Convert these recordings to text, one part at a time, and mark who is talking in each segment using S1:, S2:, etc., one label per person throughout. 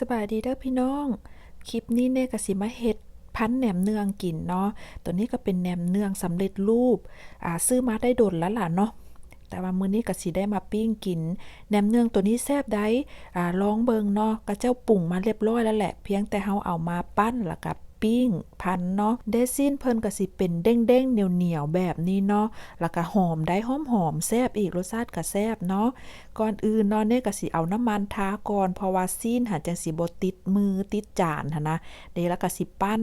S1: สบายดีเด้อพี่น้อง คลิปนี้เนี่ยก็สิมาเฮ็ดพันแหนมเนืองกินเนาะ ตัวนี้ก็เป็นแหนมเนืองสำเร็จรูป อ่าซื้อมาได้โดนแล้วล่ะเนาะ แต่ว่ามื้อนี้ก็สิได้มาปิ้งกิน แหนมเนืองตัวนี้แซ่บได้อ่าลองเบิงเนาะก็เจ้าปรุงมาเรียบร้อยแล้วแหละ เพียงแต่เฮาเอามาปั้นแล้วกับ ปิ้งพันเนาะเดซินเพิ่นก็สิเป็นเด้งๆเหนียวๆแบบนี้เนาะแล้วก็หอมได้หอมๆแซ่บอีกรสชาติก็แซ่บเนาะก่อนอื่นเนาะเนี่ยก็สิเอาน้ำมันทาก่อนเพราะว่าซีนหาจังสิบ่ติดมือติดจานหันนะเดี๋ยวแล้วก็สิปั้น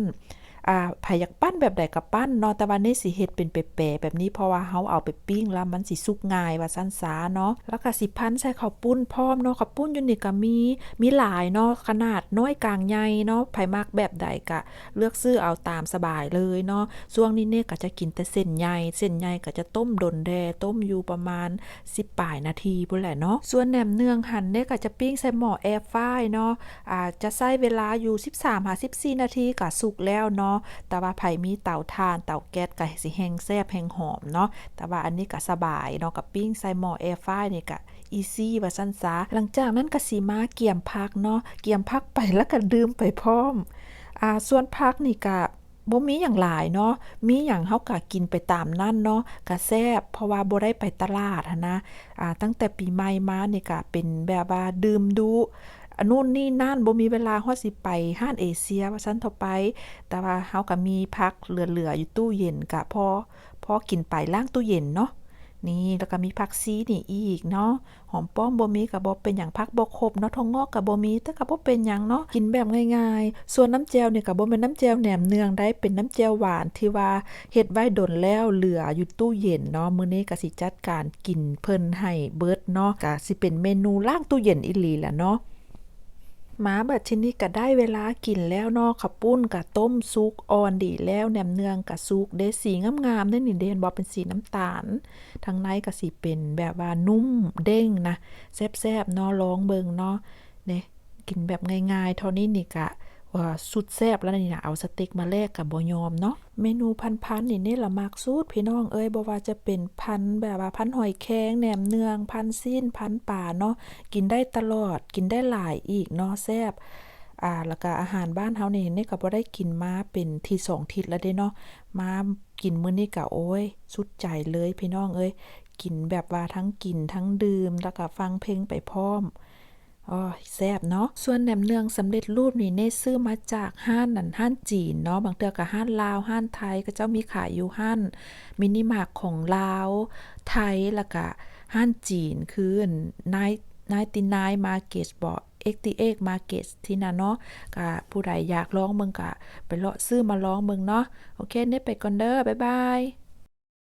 S1: อ่าไผอยากปั้นแบบใดก็ปั้นเนาะแต่ว่านี่สิเฮ็ดเป็นแปะแบบนี้เพราะว่าเฮาเอาไปปิ้งแล้วมันสิสุกง่ายว่าซั่นซาเนาะแล้วก็สิพันใส่ข้าวปุ้นพร้อมเนาะข้าวปุ้นอยู่นี่ก็มีมีหลายเนาะขนาดน้อยกลางใหญ่เนาะไผมักแบบใดก็เลือกซื้อเอาตามสบายเลยเนาะช่วงนี้เนี่ยก็จะกินแต่เส้นใหญ่เส้นใหญ่ก็จะต้มดนแดต้มอยู่ประมาณ 10ปลายนาทีพุ่นแหละเนาะส่วนแหนมเนืองหั่นเนี่ยก็จะปิ้งใส่หม้อแอร์ฟรายเนาะอ่าจะใช้เวลาอยู่ 13-14 นาทีก็สุกแล้วเนาะแต่ว่าไผมีเตาถ่านเตาแก๊สก็สิแห้งแซ่บแห้งหอมเนาะแต่ว่าอันนี้ก็สบายเนาะกับปิ้งใส่หม้อแอร์ฟรายนี่ก็อีซี่ว่าซั่นซะหลังจากนั้นก็สิมาเกี่ยมผักเนาะเกี่ยมผักไปแล้วก็ดื่มไปพร้อมอ่าส่วนผักนี่ก็บ่มีหยังหลายเนาะ มีหยังเฮาก็กินไปตามนั่นเนาะก็แซ่บเพราะว่าบ่ได้ไปตลาดนะ อ่า ตั้งแต่ปีใหม่มานี่ก็เป็นแบบว่าดื่มดุ อันนู่นนี่นั่นบ่มีเวลาฮอดสิไปห้านเอเชียว่าซั่นเถาไป แต่ว่าเฮาก็มีผักเหลือๆอยู่ตู้เย็นก็พอพอกินไปล้างตู้เย็นเนาะนี่แล้วก็มีผักซีนี่อีกเนาะหอมป้อมบ่มีก็บ่เป็นหยังผักบ่ครบเนาะทองงอกก็บ่มีแต่ก็บ่เป็นหยังเนาะกินแบบง่ายๆ ส่วนน้ำแจ่วนี่ยก็บ่แม่นน้ำแจวแหนมเนืองได้เป็นน้ำแจวหวานที่ว่าเฮ็ดไว้ดนแล้วเหลืออยู่ตู้เย็นเนาะมื้อนี้ก็สิจัดการกินเพิ่นให้เบิดเนาะก็สิเป็นเมนูล้างตู้เย็นอีหลีแหละเนาะ มาบัดชินี้ก็ได้เวลากินแล้วนอกขับปุ้นกับต้มซุกอ่อนดีแล้วแหนมเนืองกับซุกเดสีงามๆเด้นี่เดนบ่เป็นสีน้ำตาลทางในก็สีเป็นแบบว่านุ่มเด้งนะแซ่บๆเนาะลองเบิงเนาะเนี่ยกินแบบง่ายๆเท่านี้นี่กะ ว่าสุดแซ่บแล้วนี่นะเอาสเต็กมาแลกกับบ่ยอมเนาะเมนูพันๆนี่นี่ละมักสุดพี่น้องเอ้ยบ่ว่าจะเป็นพันแบบว่าพันหอยแครงแหนมเนืองพันซีนพันป่าเนาะกินได้ตลอดกินได้หลายอีกเนาะแซ่บอ่าแล้วก็อาหารบ้านเฮานี่นี่ก็บ่ได้กินมาเป็นทีสองทิศแล้วเด้เนาะมากินมื้อนี้ก็โอ้ย สุดใจเลยพี่น้องเอ้ยกินแบบว่าทั้งกินทั้งดื่มแล้วก็ฟังเพลงไปพร้อม อ๋อแซ่บเนาะ ส่วนแหนมเนืองสำเร็จรูปนี่เน่ซื้อมาจากห้านนั่นห้านจีนเนาะ บางเทื่อก็ห้านลาวห้านไทยก็เจ้ามีขายอยู่ห้านมินิมาร์ทของลาว ไทยแล้วก็ห้านจีนคือนายนายตินายมาร์เก็ตบ่ XT8 Market ที่นั่นเนาะก็ผู้ใดอยากลองเบิ่งก็ไปเลาะซื้อมาลองเบิ่งเนาะ โอเค เน่ไปก่อนเด้อบ๊ายบาย